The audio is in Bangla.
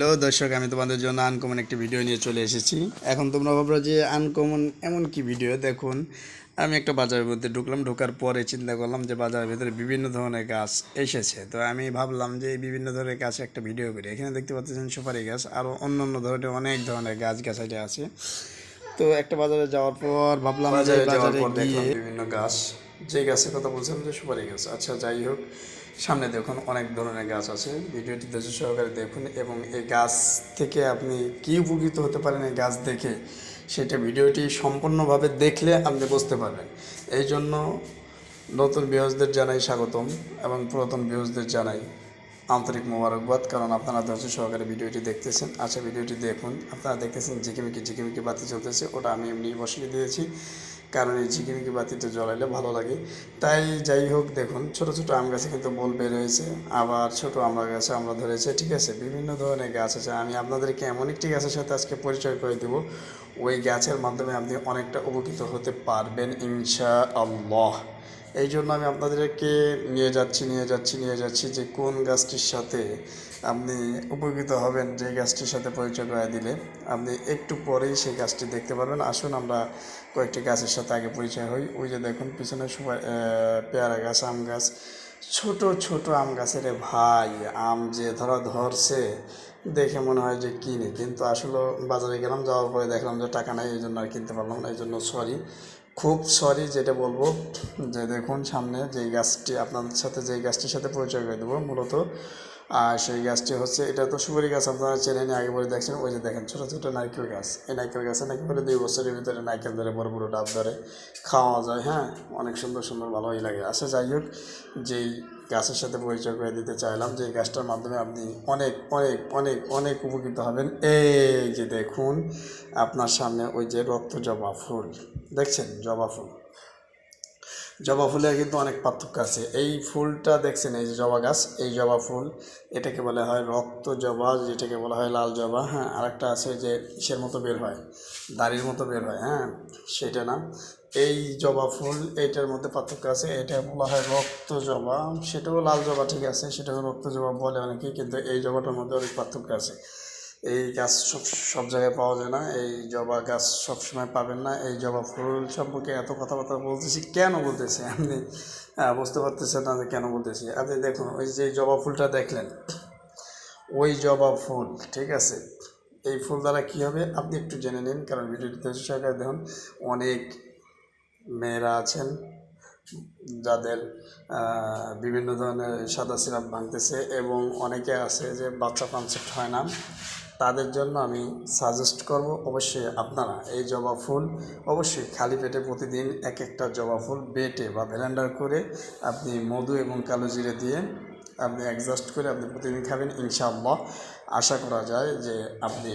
হ্যালো দর্শক আমি তোমাদের জন্য আনকমন একটি ভিডিও নিয়ে চলে এসেছি। এখন তোমরা ভাবলো যে আনকমন এমন কি ভিডিও দেখুন আমি একটা বাজারের মধ্যে ঢুকলাম ঢোকার পরে চিন্তা করলাম যে বাজারের ভিতরে বিভিন্ন ধরনের গাছ এসেছে। তো আমি ভাবলাম যে এই বিভিন্ন ধরনের গাছে একটা ভিডিও করি। এখানে দেখতে পাচ্ছেন সুপারি গাছ আরও অন্য অন্য ধরনের অনেক ধরনের গাছ গাছালি আছে। তো একটা বাজারে যাওয়ার পর ভাবলাম যে বাজারে গিয়ে বিভিন্ন গাছ। যে গাছের কথা বলছিলাম যে সুপারি গাছ। আচ্ছা যাই হোক, সামনে দেখুন অনেক ধরনের গাছ আছে। ভিডিওটি ধৈর্য সহকারে দেখুন এবং এই গাছ থেকে আপনি কি উপকৃত হতে পারেন এই গাছ দেখে, সেটা ভিডিওটি সম্পূর্ণভাবে দেখলে আপনি বুঝতে পারবেন। এই জন্য নতুন বিহজদের জানাই স্বাগতম এবং পুরাতন বিহজদের জানাই আন্তরিক মোবারকবাদ, কারণ আপনারা ধৈর্য সহকারে ভিডিওটি দেখতেছেন। আচ্ছা ভিডিওটি দেখুন। আপনারা দেখতেছেন ঝিকিমিকি ঝিকিমিকি বাতি চলতেছে ওটা আমি এমনি বসিয়ে দিয়েছি, কারণ এই ঝিকিমিকি বাতিটা জ্বলাইলে ভালো লাগে। তাই যাই হোক, দেখুন, ছোট ছোট আম গাছে কিন্তু বল বের হয়েছে আবার ছোট আমরা গাছে আমরা ধরেছে। ঠিক আছে, বিভিন্ন ধরনের গাছ আছে। আমি আপনাদেরকে এমন একটি গাছের সাথে আজকে পরিচয় করে দেব। ওই গাছের মাধ্যমে আপনি অনেকটা উপকৃত হতে পারবেন ইনশা আল্লাহ এই জন্য আমি আপনাদেরকে নিয়ে যাচ্ছি নিয়ে যাচ্ছি নিয়ে যাচ্ছি যে কোন গাছটির সাথে আপনি উপকৃত হবেন, যে গাছটির সাথে পরিচয় করে দিলে। আপনি একটু পরেই সেই গাছটি দেখতে পারবেন। আসুন আমরা কয়েকটি গাছের সাথে আগে পরিচয় হই। ওই যে দেখুন, পিছনে পেয়ারা গাছ, আম গাছ। ছোট ছোট আম গাছের ভাই, আম যে ধরা ধরছে, দেখে মনে হয় যে কিনে। কিন্তু আসলে বাজারে গেলাম, যাওয়ার পরে দেখলাম যে টাকা নাই এই জন্য আর কিনতে পারলাম না এই জন্য সরি খুব সরি যেটা বলব, যে দেখুন সামনে যেই গাছটি, আপনাদের সাথে যেই গাছটির সাথে পরিচয় করে দেবো, মূলত আর সেই গাছটি হচ্ছে, এটা তো সুপারি গাছ, আপনারা চেনেন আগে বলে দেখছেন। ওই যে দেখেন, ছোটো ছোটো নারকেল গাছ। এই নারকেল গাছে নাকি বলে দুই বছরের ভিতরে নারকেল ধরে বড় বড় ডাব ধরে খাওয়া যায়। হ্যাঁ অনেক সুন্দর সুন্দর ভালোই লাগে। আচ্ছা যাই হোক, যেই গাছের সাথে পরিচয় করে দিতে চাইলাম, যে গাছটার মাধ্যমে আপনি অনেক অনেক অনেক অনেক উপকৃত হবেন। এই যে দেখুন, আপনার সামনে ওই যে রক্ত জবা ফুল। দেখছেন, জবা ফুল? জবা ফুলের কিন্তু অনেক পার্থক্য আছে। এই ফুলটা দেখছেন, এই যে জবা গাছ, এই জবা ফুল, এটাকে বলা হয় রক্ত জবা, যেটাকে বলা হয় লাল জবা হ্যাঁ আরেকটা আছে যে ইসের মতো বের হয়, দাড়ির মতো বের হয় হ্যাঁ সেটা না। এই জবা ফুল, এইটার মধ্যে পার্থক্য আছে, এটা বলা হয় রক্ত জবা, সেটাও লাল জবা ঠিক আছে, সেটাও রক্ত জবা বলে অনেকেই, কিন্তু এই জবাটার মধ্যে অনেক পার্থক্য আছে। এই গাছ সব সব জায়গায় পাওয়া যায় না। এই জবা গাছ সব সময় পাবেন না। এই জবা ফুল সম্পর্কে এত কথাবার্তা বলতেছি, কেন বলতেছি? আপনি বুঝতে পারতেছেন না যে কেন বলতেছি। আপনি দেখুন, ওই যে জবা ফুলটা দেখলেন? ওই জবা ফুল, ঠিক আছে? এই ফুল দ্বারা কী হবে? আপনি একটু জেনে নিন, কারণ ভিডিওটিতে সরকার দেখুন। অনেক মেয়েরা আছেন, যাদের বিভিন্ন ধরনের সাদা সিরাপ ভাঙতেছে এবং অনেকে আছে যে বাচ্চা কনসেপ্ট হয় না। তাদের জন্য আমি সাজেস্ট করব, অবশ্যই আপনারা এই জবা ফুল অবশ্যই খালি পেটে প্রতিদিন এক একটা জবা ফুল বেটে বা ভ্যালেন্ডার করে আপনি মধু এবং কালো জিরে দিয়ে আপনি অ্যাডজাস্ট করে আপনি প্রতিদিন খাবেন, ইনশাআল্লাহ। আশা করা যায় যে আপনি